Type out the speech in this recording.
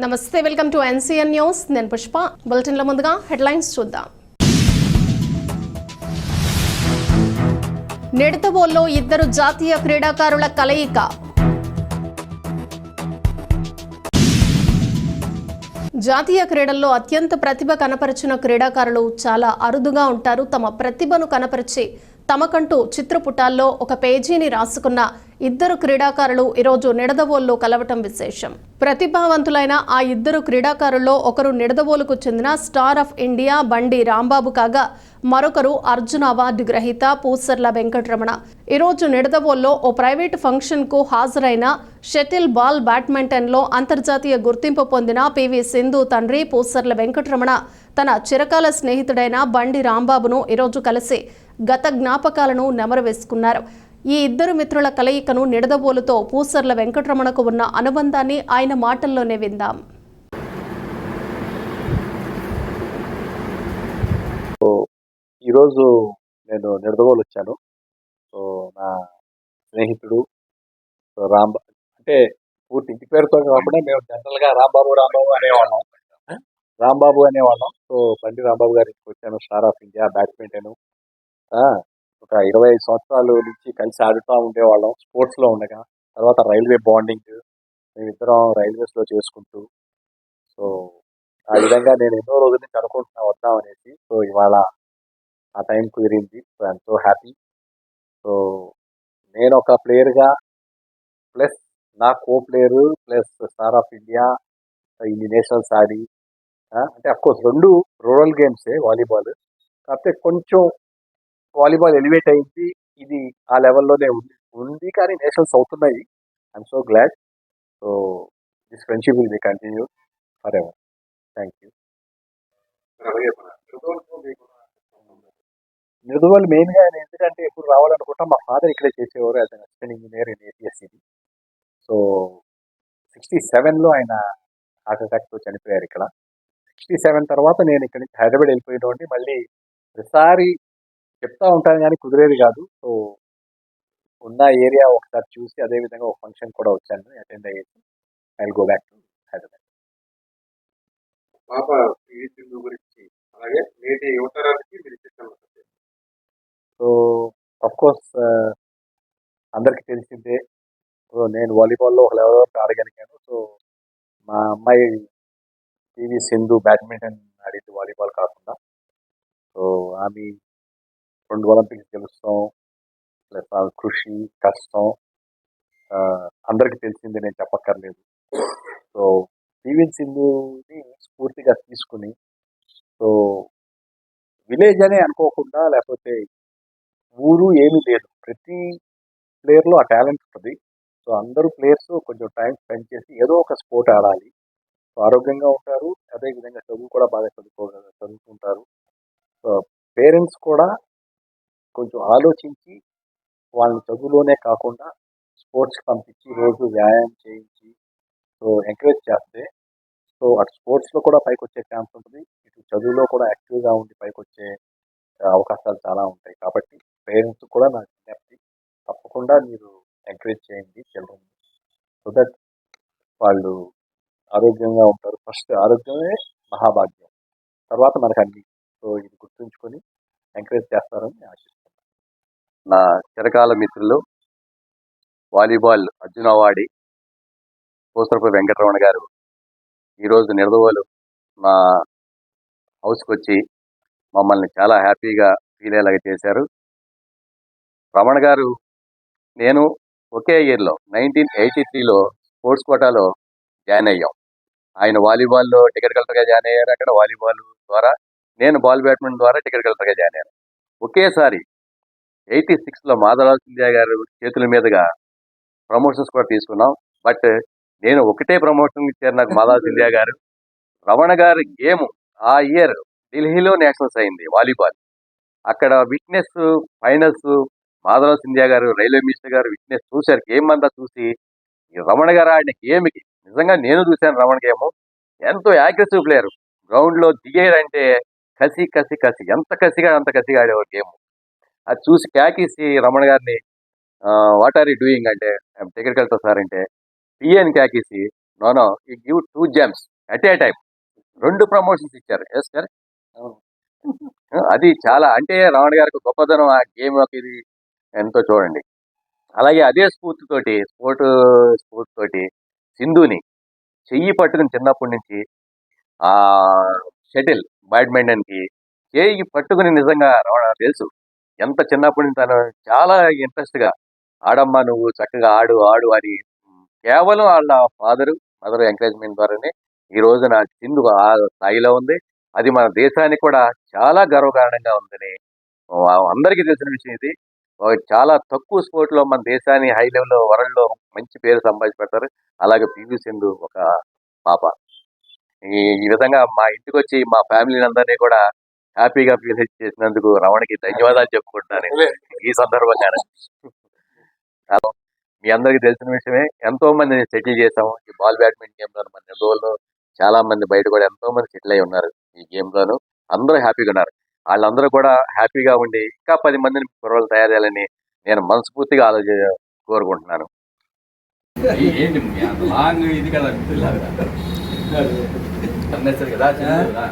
నమస్తే welcome to NCN news. నేను పుష్ప. బులెటిన్ల ముందుగా హెడ్లైన్స్ చూద్దాం. నిడతబోల్లో ఇద్దరు జాతీయ క్రీడాకారుల కలయిక. జాతీయ క్రీడల్లో అత్యంత ప్రతిభ కనపరిచిన క్రీడాకారులు చాలా అరుదుగా ఉంటారు. తమ ప్రతిభను కనపరిచి తమకంటూ చిత్రపుటాల్లో ఒక పేజీని రాసుకున్న ఇద్దరు క్రీడాకారులు ఈరోజు నిడదవోల్లో కలవటం విశేషం. ప్రతిభావంతులైన ఆ ఇద్దరు క్రీడాకారుల్లో ఒకరు నిడదవోలుకు చెందిన స్టార్ ఆఫ్ ఇండియా బండి రాంబాబు కాగా మరొకరు అర్జున అవార్డు గ్రహీత పూసర్ల వెంకటరమణ. ఈరోజు నిడదవోల్లో ఓ ప్రైవేటు ఫంక్షన్కు హాజరైన షటిల్ బాల్ బ్యాడ్మింటన్లో అంతర్జాతీయ గుర్తింపు పొందిన పివి సింధు తండ్రి పూసర్ల వెంకటరమణ తన చిరకాల స్నేహితుడైన బండి రాంబాబును ఈరోజు కలిసి గత జ్ఞాపకాలను నెమరు వేసుకున్నారు ఈ ఇద్దరు మిత్రుల కలయికను నిడదవోలుతో పూసర్ల వెంకటరమణకు ఉన్న అనుబంధాన్ని ఆయన మాటల్లోనే విందాం. ఈరోజు నేను నిడదవోలు వచ్చాను సో నా స్నేహితుడు సో రాంబా అంటే పూర్తి ఇంటి పేరుతో కాకుండా మేము జనరల్గా రాంబాబు రాంబాబు అనేవాళ్ళం. రాంబాబు అనేవాళ్ళం. సో బండి రాంబాబు గారి ఇంటికి వచ్చాను స్టార్ ఆఫ్ ఇండియా బ్యాడ్మింటన్. ఒక ఇరవై ఐదు సంవత్సరాలు నుంచి కలిసి ఆడుతూ ఉండేవాళ్ళం స్పోర్ట్స్లో ఉండగా. తర్వాత రైల్వే బాండింగ్ మేమిద్దరం రైల్వేస్లో చేసుకుంటూ. సో ఆ విధంగా నేను ఎన్నో రోజుల నుంచి అనుకుంటున్నా వద్దాం అనేసి. సో ఇవాళ ఆ టైం కుదిరింది. So I'm so happy. So నేను ఒక ప్లేయర్గా ప్లస్ నా co player plus star of India ఇన్ని నేషనల్స్ ఆడి ఆ, అంటే అఫ్కోర్స్ రెండు రూరల్ గేమ్సే వాలీబాల్. కాకపోతే కొంచెం వాలీబాల్ ఎలివేట్ అయింది. ఇది ఆ లెవెల్లోనే ఉంది. ఉంది కానీ నేషనల్స్ అవుతున్నాయి. I'm so glad so this friendship will be continue forever thank you మృదువల్ మెయిన్గా ఆయన ఎందుకంటే ఎప్పుడు రావాలనుకుంటా మా ఫాదర్ ఇక్కడే చేసేవారు as an assistant engineer in APSCB so sixty సెవెన్లో ఆయన హార్ట్ అటాక్తో చనిపోయారు ఇక్కడ. సిక్స్టీ సెవెన్ తర్వాత నేను ఇక్కడ నుంచి హైదరాబాద్ వెళ్ళిపోయినోండి మళ్ళీ ప్రతిసారి చెప్తా ఉంటాను కానీ కుదిరేది కాదు. సో ఉన్న ఏరియా ఒకసారి చూసి అదే విధంగా ఒక ఫంక్షన్ కూడా వచ్చాను attend అయ్యేసి I go back to Hyderabad. పాప సింధు గురించి అలాగే నేటి యువతరానికి మీరు చెప్పాను సో అఫ్ కోర్స్ అందరికి తెలిసిందే. సో నేను వాలీబాల్లో ఒక లెవెల్ వరకు ఆడగలిగాను. సో మా అమ్మాయి పివి సింధు బ్యాడ్మింటన్ ఆడింది వాలీబాల్ కాకుండా. సో ఆమె రెండు ఒలింపిక్స్ గెలుస్తాం ప్లస్ ఆమె కృషి కష్టం అందరికి అందరికీ తెలిసిందే నేను చెప్పక్కర్లేదు. సో పివి సింధుని స్ఫూర్తిగా తీసుకుని సో విలేజ్ అనే అనుకోకుండా లేకపోతే ఊరు ఏమీ లేదు. ప్రతి ప్లేయర్లో ఆ టాలెంట్ ఉంటుంది. సో అందరూ ప్లేయర్స్ కొంచెం టైం స్పెండ్ చేసి ఏదో ఒక స్పోర్ట్ ఆడాలి. సో ఆరోగ్యంగా ఉంటారు. అదేవిధంగా చదువు కూడా బాగా చదువుకో చదువుకుంటారు. సో పేరెంట్స్ కూడా కొంచెం ఆలోచించి వాళ్ళని చదువులోనే కాకుండా స్పోర్ట్స్కి పంపించి రోజు వ్యాయామం చేయించి సో ఎంకరేజ్ చేస్తే సో అటు స్పోర్ట్స్లో కూడా పైకి వచ్చే ఛాన్స్ ఉంటుంది. ఇటు చదువులో కూడా యాక్టివ్గా ఉండి పైకి వచ్చే అవకాశాలు చాలా ఉంటాయి. కాబట్టి పేరెంట్స్ కూడా నాకు విజ్ఞప్తి తప్పకుండా మీరు ఎంకరేజ్ చేయండి చిల్డ్రన్ సో దట్ వాళ్ళు ఆరోగ్యంగా ఉంటారు. ఫస్ట్ ఆరోగ్యమే మహాభాగ్యం. తర్వాత మనకు అన్ని సో ఇది గుర్తుంచుకొని ఎంకరేజ్ చేస్తారని ఆశిస్తున్నాను. నా చిరకాల మిత్రులు వాలీబాల్ అర్జున అవార్డి పూసరపు వెంకటరమణ గారు. ఈరోజు నిడదవోలు మా హౌస్కి వచ్చి మమ్మల్ని చాలా హ్యాపీగా ఫీల్ అయ్యేలాగా చేశారు. రమణ గారు నేను ఒకే ఇయర్లో నైన్టీన్ ఎయిటీ త్రీలో స్పోర్ట్స్ కోటాలో జాయిన్ అయ్యాం. ఆయన వాలీబాల్లో టికెట్ కలెక్టర్గా జాయిన్ అయ్యారు. అక్కడ వాలీబాల్ ద్వారా నేను బాల్ బ్యాడ్మింటన్ ద్వారా టికెట్ కలెక్టర్గా జాయిన్ అయ్యాను. ఒకేసారి ఎయిటీ సిక్స్లో మాధవరావు సింధియా గారు చేతుల మీదుగా ప్రమోషన్స్ కూడా తీసుకున్నాం. బట్ నేను ఒకటే ప్రమోషన్ ఇచ్చారు నాకు మాధవ సింధియా గారు రమణ గారి గేమ్ ఆ ఇయర్ ఢిల్లీలో నేషనల్స్ అయింది వాలీబాల్. అక్కడ witness finals Madhav Scindia garu railway minister garu witness చూశారు గేమ్ అంతా చూసి రమణ గారు ఆడిన గేమ్కి నిజంగా నేను చూశాను రమణ గేమ్ ఎంతో యాగ్రెసివ్ ప్లేయర్. గ్రౌండ్లో దిగేయంటే కసి కసి కసి ఎంత కసిగా అంత కసిగా ఆడేవారు గేమ్. అది చూసి క్యాకేసి రమణ గారిని వాట్ ఆర్ యూ డూయింగ్ అంటే కలుతా సార్ అంటే పిఎన్ క్యాకేసి నో నో ఈ give two gems at a time రెండు ప్రమోషన్స్ ఇచ్చారు. Yes sir. అది చాలా అంటే రావణ గారికి గొప్పతనం ఆ గేమ్ ఒక ఇది ఎంతో చూడండి. అలాగే అదే స్ఫూర్తితోటి స్పోర్ట్ స్పోర్ట్ తోటి సింధుని చెయ్యి పట్టుకుని చిన్నప్పటి నుంచి ఆ షటిల్ బ్యాడ్మింటన్కి చేయి పట్టుకుని నిజంగా రావణ తెలుసు. ఎంత చిన్నప్పటి నుంచి తను చాలా ఇంట్రెస్ట్గా ఆడమ్మా నువ్వు చక్కగా ఆడు ఆడు అని. కేవలం వాళ్ళ ఫాదర్ మదర్ ఎంకరేజ్మెంట్ ద్వారానే ఈ రోజు నా సింధు ఆ స్థాయిలో ఉంది. అది మన దేశానికి కూడా చాలా గర్వకారణంగా ఉందని అందరికీ తెలిసిన విషయం ఇది. చాలా తక్కువ స్పోర్ట్లో మన దేశాన్ని హై లెవెల్ వరల్డ్లో మంచి పేరు సంపాదించి పెడతారు అలాగే పివి సింధు ఒక పాప. ఈ ఈ విధంగా మా ఇంటికి వచ్చి మా ఫ్యామిలీ అందరినీ కూడా హ్యాపీగా ఫీల్ చేసినందుకు రమణకి ధన్యవాదాలు చెప్పుకుంటున్నాను ఈ సందర్భంగా మీ అందరికీ తెలిసిన విషయమే ఎంతో మంది సెటిల్ చేసాము ఈ బాల్ బ్యాడ్మింటన్ గేమ్లో మన నిర్దోళ్ళు చాలా మంది బయట కూడా ఎంతో మంది సెటిల్ అయి ఉన్నారు ఈ గేమ్ లోను అందరూ హ్యాపీగా ఉన్నారు వాళ్ళందరూ కూడా హ్యాపీగా ఉండి ఇంకా పది మందిని కుర్రలు తయారు చేయాలని నేను మనస్ఫూర్తిగా ఆలోచన కోరుకుంటున్నాను ఏంటి లాంగ్ ఇది కదా అన్నెసరి కదా చిన్నది కదా.